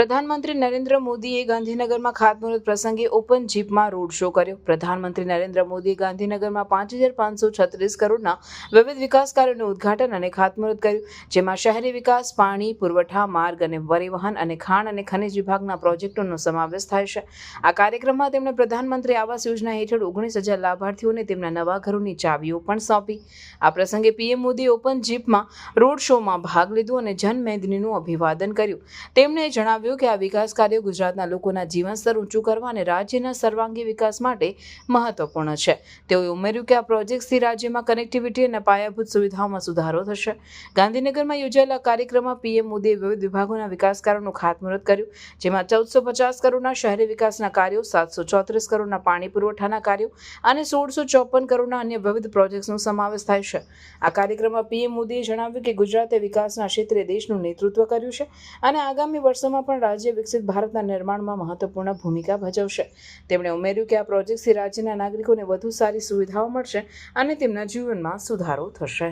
પ્રધાનમંત્રી નરેન્દ્ર મોદીએ ગાંધીનગરમાં ખાતમુહૂર્ત પ્રસંગે ઓપન જીપમાં રોડ શો કર્યો. પ્રધાનમંત્રી નરેન્દ્ર મોદીએ ગાંધીનગરમાં પાંચ હજાર પાંચસો છત્રીસ કરોડના વિવિધ વિકાસ કાર્યોનું ઉદ્ઘાટન અને ખાતમુહૂર્ત કર્યું, જેમાં શહેરી વિકાસ, પાણી, પુરવઠા, માર્ગ અને પરિવહન અને ખાણ અને ખનિજ વિભાગના પ્રોજેક્ટોનો સમાવેશ થાય છે. આ કાર્યક્રમમાં તેમણે પ્રધાનમંત્રી આવાસ યોજના હેઠળ ઓગણીસ હજાર લાભાર્થીઓને તેમના નવા ઘરોની ચાવીઓ પણ સોંપી. આ પ્રસંગે પીએમ મોદીએ ઓપન જીપમાં રોડ શોમાં ભાગ લીધો અને જનમેદનીનું અભિવાદન કર્યું. તેમણે જણાવ્યું કે આ વિકાસ કાર્યો ગુજરાતના લોકોના જીવન સ્તર ઊંચું કરવા અને રાજ્યના સર્વાંગી વિકાસ માટે મહત્વપૂર્ણ છે. તેઓએ ઉમેર્યું કે આ પ્રોજેક્ટ્સથી રાજ્યમાં કનેક્ટિવિટી અને પાયાભૂત સુવિધાઓમાં સુધારો થશે. ગાંધીનગરમાં યોજાયેલા કાર્યક્રમમાં પીએમ મોદીએ વિવિધ વિભાગોના વિકાસ કાર્યોનું ખાતમુહૂર્ત કર્યું, જેમાં ચૌદસો પચાસ કરોડના શહેરી વિકાસના કાર્યો, સાતસો ચોત્રીસ કરોડના પાણી પુરવઠાના કાર્યો અને સોળસો ચોપન કરોડના અન્ય વિવિધ પ્રોજેક્ટ્સનો સમાવેશ થાય છે. આ કાર્યક્રમમાં પીએમ મોદીએ જણાવ્યું કે ગુજરાતે વિકાસના ક્ષેત્રે દેશનું નેતૃત્વ કર્યું છે અને આગામી વર્ષોમાં રાજ્ય વિકસિત ભારતના નિર્માણમાં મહત્વપૂર્ણ ભૂમિકા ભજવશે. તેમણે ઉમેર્યું કે આ પ્રોજેક્ટથી રાજ્યના નાગરિકોને વધુ સારી સુવિધાઓ મળશે અને તેમના જીવનમાં સુધારો થશે.